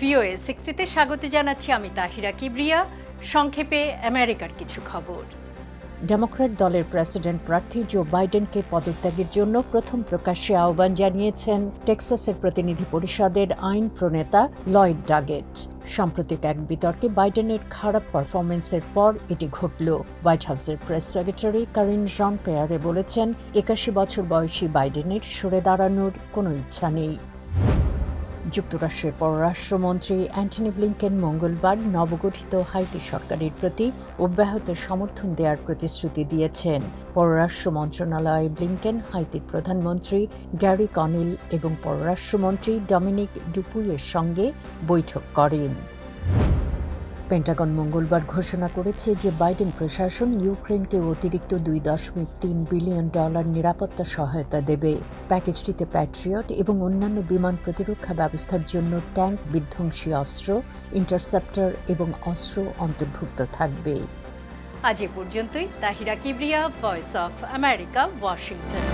VOA সিক্সটিতে স্বাগত জানাচ্ছি আমি তাহিরা কিবরিয়া। সংক্ষেপে আমেরিকার কিছু খবর। ডেমোক্র্যাট দলের প্রেসিডেন্ট প্রার্থী জো বাইডেনকে পদত্যাগের জন্য প্রথম প্রকাশ্যে আহ্বান জানিয়েছেন টেক্সাসের প্রতিনিধি পরিষদের আইন প্রণেতা লয়েড ডাগেট। সাম্প্রতিক এক বিতর্কে বাইডেনের খারাপ পারফরমেন্সের পর এটি ঘটল। হোয়াইট হাউসের press secretary Karine Jean Pierre বলেছেন, একাশি বছর বয়সী বাইডেনের সরে দাঁড়ানোর কোনো ইচ্ছা নেই। যুক্তরাষ্ট্রের পররাষ্ট্রমন্ত্রী অ্যান্টনি ব্লিংকেন মঙ্গলবার নবগঠিত হাইতি সরকারের প্রতি অব্যাহত সমর্থন দেওয়ার প্রতিশ্রুতি দিয়েছেন। পররাষ্ট্র মন্ত্রণালয়ে ব্লিংকেন, হাইতির প্রধানমন্ত্রী গ্যারি কনিল এবং পররাষ্ট্রমন্ত্রী ডমিনিক ডুপুইয়ের সঙ্গে বৈঠক করেন। পেন্টাগন মঙ্গলবার ঘোষণা করেছে যে বাইডেন প্রশাসন ইউক্রেনকে অতিরিক্ত দুই দশমিক তিন বিলিয়ন ডলার নিরাপত্তা সহায়তা দেবে। প্যাকেজটিতে প্যাট্রিয়ট এবং অন্যান্য বিমান প্রতিরক্ষা ব্যবস্থার জন্য ট্যাঙ্ক, বিধ্বংসী অস্ত্র, ইন্টারসেপ্টর এবং অস্ত্র অন্তর্ভুক্ত থাকবে। আজ এ পর্যন্তই। Tahira Kibria voice of America Washington